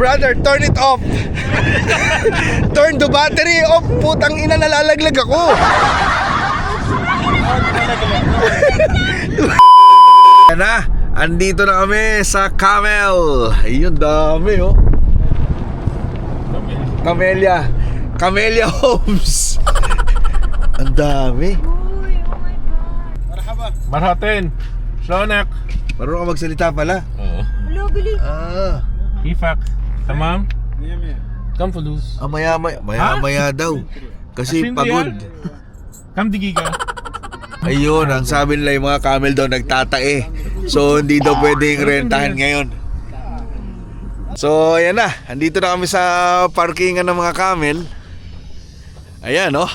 Brother, turn it off. turn the battery off. Putang ina, nalalaglag ako. Yan na, andito na kami sa Camel. Ayun, dami oh. Camellia. Camellia Homes. Ang dami. Marhatin. Slonak. Marunong ka magsalita pala. Oo. Hello, bilis. Ah, Kifak. Tamam? Kam fulus. ah maya maya, maya, maya daw. Kasi Asin pagod. Kam digiga. Ayun, ang sabi nila yung mga camel daw nagtatae. So, hindi daw pwedeng rentahan ngayon. So, ayan na. Andito na kami sa parkingan ng mga camel. Ayan, oh.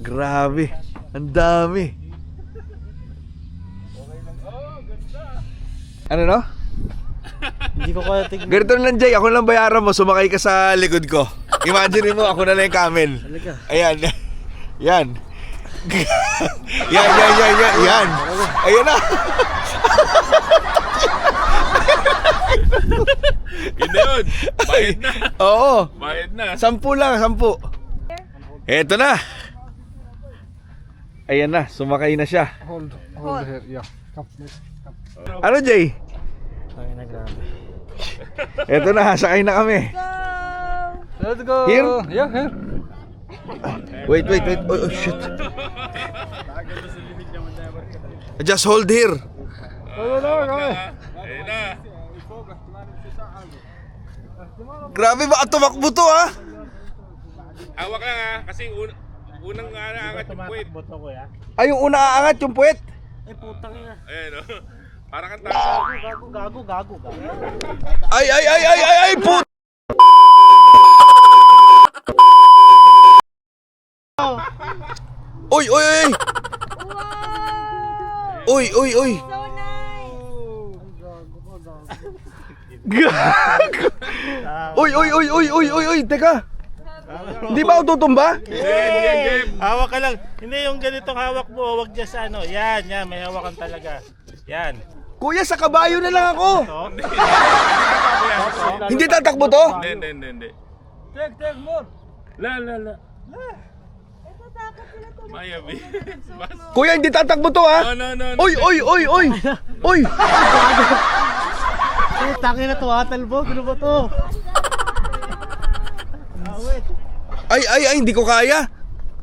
Grabe. Ang dami. Ano no? Hindi ko kaya tignan. Ganito na lang, Jay. Ako na lang bayaran mo. Sumakay ka sa likod ko. Imagine mo, ako na lang yung camel. Talaga. Ayan. Yan. yan, yan, yan, yan, yan. Ayan na. Hindi yun. Bayad na. Oo. Bayad na. Sampu lang, sampu. Eto na. Ayan na, sumakay na siya. Hold. Ano, Jay? Ay, na grabe. Eto na, sakay na kami. Let's go! Here? Yeah, here. Wait, wait, wait. Oh, oh shit. Just hold here. Ano na, kami? Ayun na. Grabe ba tumakbo to ha? Hawak lang ha. Kasi un unang ano, angat yung ya. Ay, yung una aangat yung puwet. Ay, putang ina. Ayan o. Parang kang tao. Gago, gago, gago, gago. Ay, ay, ay, ay, ay, ay, put... Uy, uy, uy! Wow! Uy, uy, uy! So nice! Gago! Uy, uy, uy, uy, uy, uy, uy, teka! Di ba ako tutumba? Game. Hawak ka lang. Hindi yung ganitong hawak mo, wag dyan sa ano. Yan, yan, may hawakan talaga. Yan. Kuya, sa kabayo na lang ako! Hindi tatakbo to? Hindi, hindi, hindi, hindi. Tek, tek, more. La, la, la. Ito takot sila tumakbo. Maya, bi. Bas. Kuya, hindi tatakbo to ha? No, no, no. no. Uy, uy, uy, uy! Uy! Ay, tangin na to, hatalbog. Ano ba to? Ay, ay, ay, hindi ko kaya!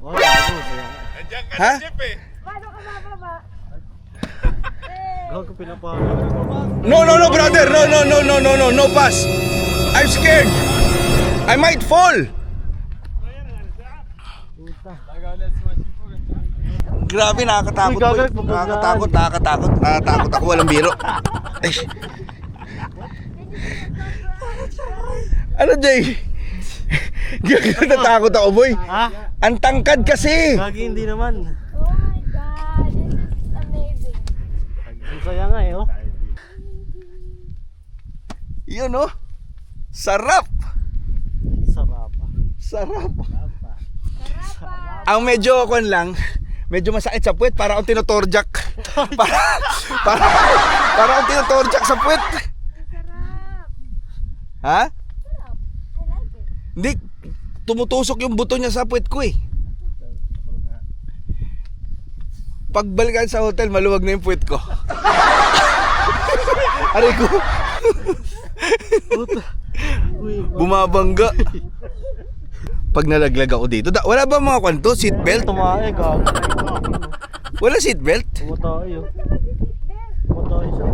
Oh, Ha? na, Jeep eh. Paano ka bababa? Gago, pinapahagal. No, no, no, brother! No, no, no, no, no, no, no pass! I'm scared! I might fall! Grabe, nakakatakot mo, Nakakatakot, nakakatakot, nakakatakot ako, walang biro. Ano, Jay? Gagawin natakot ako, boy. Ha? Ang tangkad kasi. Gagi, hindi naman. Oh my God! This is amazing. Ang saya nga eh, oh. Yun, oh. Sarap. Sarap. Sarap. Ang medyo kon lang, medyo masakit sa puwet para akong tinotorjak. para para para akong tinotorjak sa puwet. Sarap! Ha? Sarap. I like it. Hindi tumutusok yung buto niya sa puwet ko eh. Pagbalikan sa hotel, maluwag na yung puwet ko. Aray ko, Puta. Uy, bumabangga. Pag nalaglag ako dito, da, wala ba mga kwanto? Seatbelt? tumae, gago. Wala seatbelt? Tumatae, oh. Tumatae siya.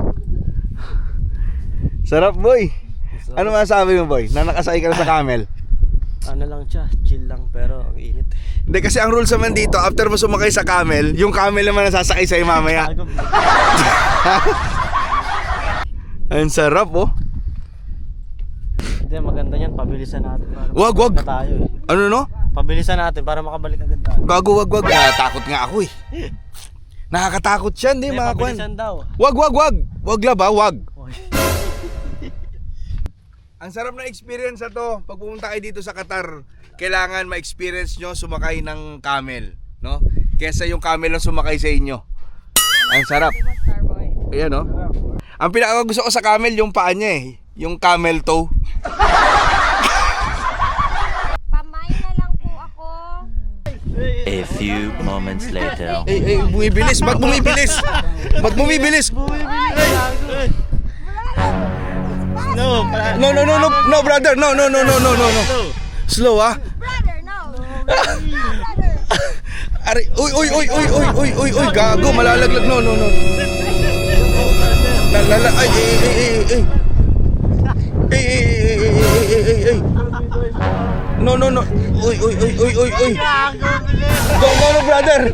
Sarap boy. Ano masasabi mo boy? Na nakasakay ka na sa camel? Ano lang siya, chill lang pero ang init. Hindi kasi ang rules naman dito, after mo sumakay sa camel, yung camel naman nasasakay sa'yo mamaya. Gago. Ang sarap oh. Hindi, maganda yan. Pabilisan natin. Para Wag, wag. na tayo eh. Ano no? Pabilisan natin para makabalik agad tayo. Gago wag wag. Nakatakot nga ako eh. Nakakatakot siya, hindi mga kwan. pabilisan daw. Wag wag wag. Wag la ba? Wag. Ang sarap na experience na to. Pag pumunta kayo dito sa Qatar, kailangan ma-experience nyo sumakay ng camel. No? Kesa yung camel ang sumakay sa inyo. Ang sarap. Ayan oh. Ang pinaka gusto ko sa camel yung paa niya eh. Yung camel toe. Pamay na lang po ako. A few moments later. Eh, eh, bumibilis. Ba't bumibilis? Ba't bumibilis? No, No, no, no, no, no, brother. No, no, no, no, no, no, no. no. Slow, ah. Brother, no. Ari, uy, uy, uy, uy, uy, uy, uy, uy, gago, malalaglag. No, no, no. Lalala, ay, ay, ay, ay, ay. Ay, ay, ay. No, no, no. Uy, uy, uy, uy, uy, uy. Go, go, no, brother.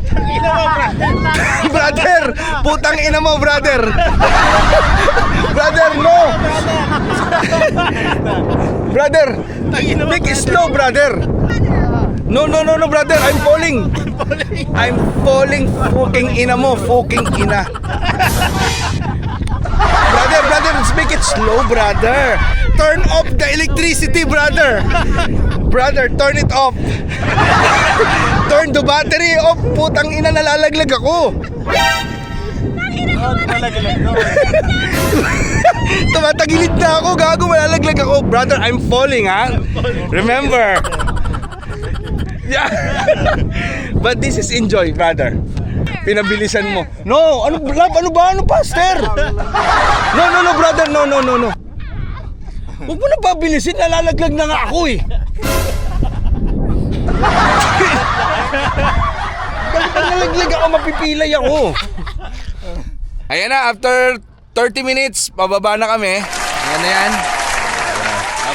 brother, putang ina mo, brother. brother, no. brother, it slow, brother. No, no, no, no, brother. I'm falling. I'm falling. Fucking ina mo. Fucking ina. Let's make it slow, brother. Turn off the electricity, brother. Brother, turn it off. turn the battery off. Putang ina, nalalaglag ako. Tumatagilid na ako, gago, malalaglag ako. Brother, I'm falling, ha? Remember. Yeah. But this is enjoy, brother. Pinabilisan mo. No, ano, love, ano ba? Ano, pastor? No, no, no, brother. No, no, no, no. Huwag mo na pabilisin, nalalaglag na nga ako eh. Nalalaglag ako, mapipilay ako. Ayan na, after 30 minutes, pababa na kami. Ayan na yan.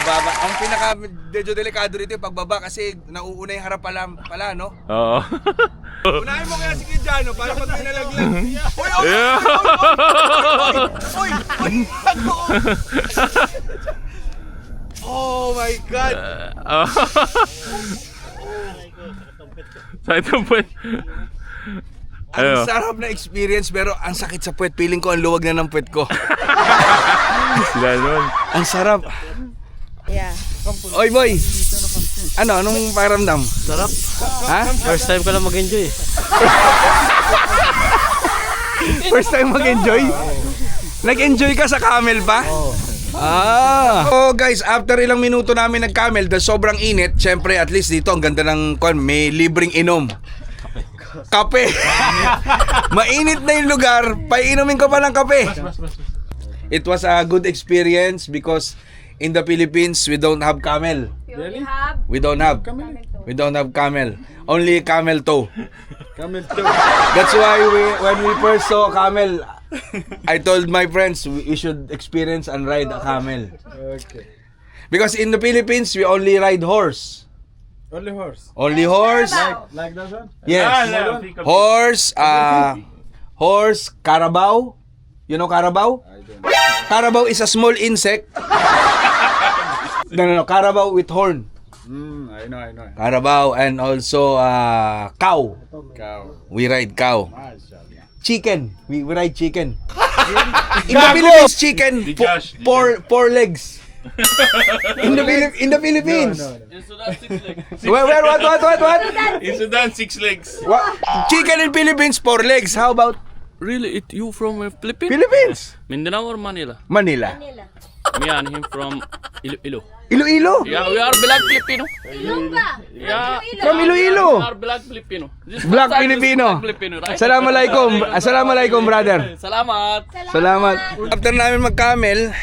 Pababa. Ang pinaka medyo delikado rito yung pagbaba kasi nauuna yung harap pala, pala no? Oo. Unahin mo kaya si Kidiano para pag may nalaglag. Uy, uy, Yeah. uy, uy. Oh my God! Sa itong puwet. Ang sarap na experience pero ang sakit sa puwet. Feeling ko ang luwag na ng puwet ko. Sila nun. Ang sarap. Oy boy! Ano? Anong pakiramdam? Sarap. Ha? First time ko lang mag-enjoy. First time mag-enjoy? Nag-enjoy ka sa camel pa? Ah. Oh guys, after ilang minuto namin nag-camel, dahil sobrang init, syempre at least dito ang ganda ng kon, may libreng inom. Kape. Mainit na yung lugar, painumin ka pa ng kape. It was a good experience because in the Philippines we don't have camel. You only have We don't have. Camel. We don't have camel. Only camel toe. Camel toe. That's why we when we first saw camel, I told my friends we we should experience and ride a camel. Okay. Because in the Philippines we only ride horse. Only horse. Only horse. Like that one? Ah, Yes. no, pick. Horse, uh, horse, carabao. You know carabao? I don't Carabao is a small insect. No, no, no. Carabao with horn. Mm, I know, I know. Carabao and also uh, cow. Cow. We ride cow. Chicken. We, we ride chicken. In the Philippines, chicken. Di fo- Josh, di four, four legs. in the Philip in the Philippines. No, no. Where, where, what, what, what, what? In Sudan, six legs. what? Chicken in Philippines, four legs. How about Really? It you from uh, Philippines? Philippines? Mindanao or Manila? Manila. nila. Me and him from Iloilo. Iloilo. Yeah, we are black Filipino. Ilongga. Yeah. From We Iloilo. are black Filipino. Black Filipino. Black Filipino, right? Assalamualaikum. Assalamualaikum, brother. Salamat. Salamat. After namin mag-camel,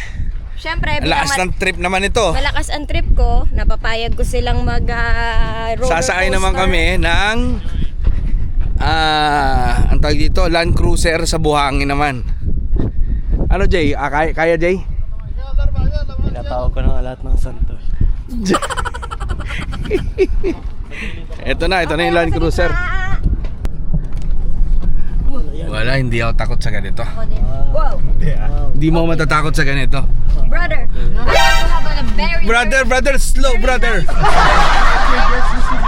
Siyempre, ang lakas ng trip naman ito. malakas ang trip ko, napapayag ko silang mag uh, roller Sasakay naman coaster. kami ng ah, ang tawag dito, Land Cruiser sa buhangin naman. Ano Jay? Ah, kaya, kaya Jay? Pinatawag ko ng lahat ng santo. Ito na, ito na yung Land Cruiser. Wala, hindi ako takot sa ganito. Wow, Hindi mo matatakot sa ganito. brother. Brother, brother, slow, brother.